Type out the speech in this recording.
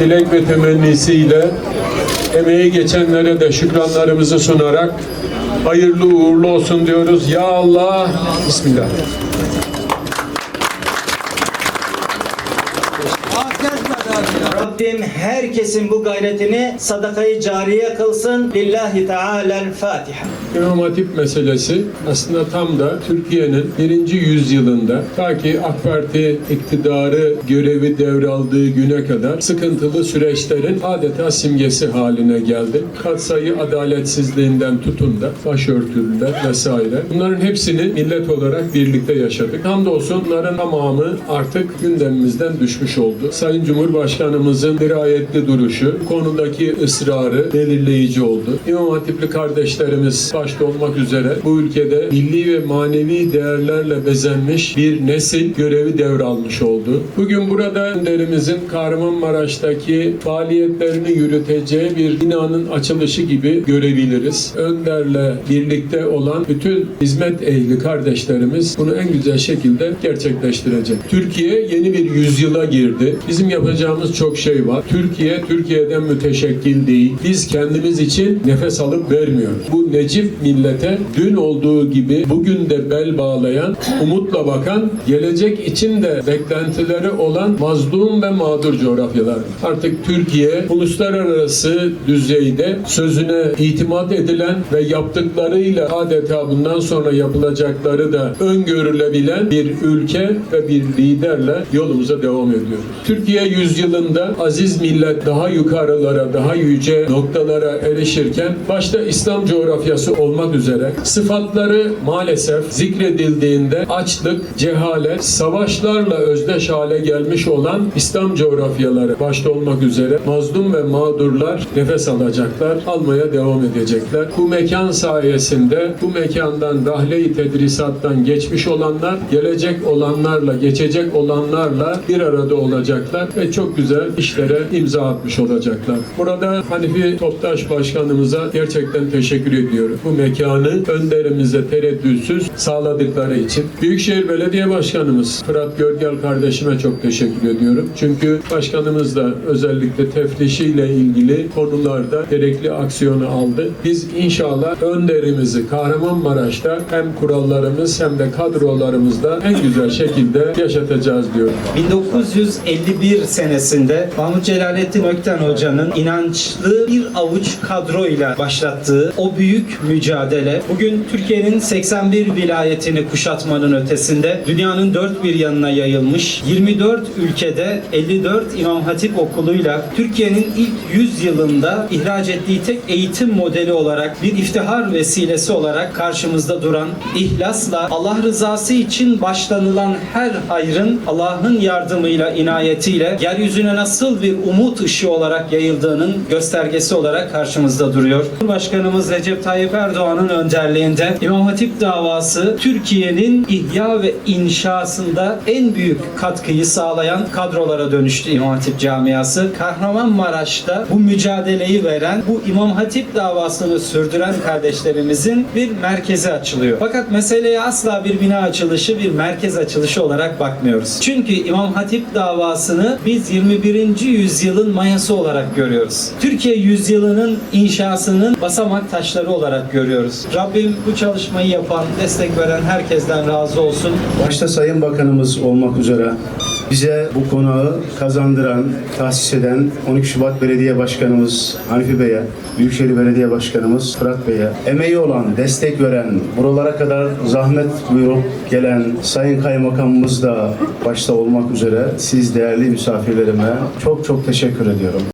dilek ve temennisiyle emeği geçenlere de şükranlarımızı sunarak hayırlı uğurlu olsun diyoruz. Ya Allah, Bismillah. Rabbim herkesin bu gayretini sadakayı cariye kılsın. Lillahi Teala'l Fatiha. İmam Hatip meselesi aslında tam da Türkiye'nin birinci yüzyılında ta ki AK Parti iktidarı görevi devraldığı güne kadar sıkıntılı süreçlerin adeta simgesi haline geldi. Katsayı adaletsizliğinden tutun da başörtülüler vesaire. Bunların hepsini millet olarak birlikte yaşadık. Hamdolsun bunların tamamı artık gündemimizden düşmüş oldu. Sayın Cumhurbaşkanımızın dirayetli duruşu, konudaki ısrarı belirleyici oldu. İmam Hatipli kardeşlerimiz başta olmak üzere bu ülkede milli ve manevi değerlerle bezenmiş bir nesil görevi devralmış oldu. Bugün burada önderimizin Kahramanmaraş'taki faaliyetlerini yürüteceği bir binanın açılışı gibi görebiliriz. Önderle birlikte olan bütün hizmet ehli kardeşlerimiz bunu en güzel şekilde gerçekleştirecek. Türkiye yeni bir yüzyıla girdi. Bizim yapacağımız çok var. Türkiye Türkiye'den müteşekkil değil. Biz kendimiz için nefes alıp vermiyoruz. Bu Necip millete dün olduğu gibi bugün de bel bağlayan, umutla bakan, gelecek için de beklentileri olan mazlum ve mağdur coğrafyalar. Artık Türkiye uluslararası düzeyde sözüne itimat edilen ve yaptıklarıyla adeta bundan sonra yapılacakları da öngörülebilen bir ülke ve bir liderle yolumuza devam ediyoruz. Türkiye yüzyılında aziz millet daha yukarılara, daha yüce noktalara erişirken başta İslam coğrafyası olmak üzere sıfatları maalesef zikredildiğinde açlık, cehalet, savaşlarla özdeş hale gelmiş olan İslam coğrafyaları başta olmak üzere mazlum ve mağdurlar nefes alacaklar, almaya devam edecekler. Bu mekan sayesinde bu mekandan rahle-i tedrisattan geçmiş olanlar, gelecek olanlarla, geçecek olanlarla bir arada olacaklar ve çok güzel işlere imza atmış olacaklar. Burada Hanifi Toptaş Başkanımıza gerçekten teşekkür ediyorum. Bu mekanı önderimize tereddütsüz sağladıkları için. Büyükşehir Belediye Başkanımız Fırat Görgel kardeşime çok teşekkür ediyorum. Çünkü başkanımız da özellikle teftişiyle ilgili konularda gerekli aksiyonu aldı. Biz inşallah önderimizi Kahramanmaraş'ta hem kurallarımız hem de kadrolarımızda en güzel şekilde yaşatacağız diyorum. 1951 senesinde Mahmut Celalettin Ökten Hoca'nın inançlı bir avuç kadroyla başlattığı o büyük mücadele bugün Türkiye'nin 81 vilayetini kuşatmanın ötesinde dünyanın dört bir yanına yayılmış 24 ülkede 54 İmam Hatip okuluyla Türkiye'nin ilk 100 yılında ihraç ettiği tek eğitim modeli olarak bir iftihar vesilesi olarak karşımızda duran ihlasla Allah rızası için başlanılan her hayrın Allah'ın yardımıyla, inayetiyle yeryüzüne nasıl bir umut ışığı olarak yayıldığının göstergesi olarak karşımızda duruyor. Cumhurbaşkanımız Recep Tayyip Erdoğan'ın önderliğinde İmam Hatip davası Türkiye'nin ihya ve inşasında en büyük katkıyı sağlayan kadrolara dönüştü İmam Hatip camiası. Kahramanmaraş'ta bu mücadeleyi veren, bu İmam Hatip davasını sürdüren kardeşlerimizin bir merkezi açılıyor. Fakat meseleye asla bir bina açılışı, bir merkez açılışı olarak bakmıyoruz. Çünkü İmam Hatip davasını biz 21. yüzyılın mayası olarak görüyoruz. Türkiye yüzyılının inşasının basamak taşları olarak görüyoruz. Rabbim bu çalışmayı yapan, destek veren herkesten razı olsun. Başta Sayın Bakanımız olmak üzere bize bu konağı kazandıran, tahsis eden 12 Şubat Belediye Başkanımız Hanifi Bey'e, Büyükşehir Belediye Başkanımız Fırat Bey'e, emeği olan, destek veren, buralara kadar zahmet buyurup gelen Sayın Kaymakamımız da başta olmak üzere siz değerli misafirlerime çok çok teşekkür ediyorum.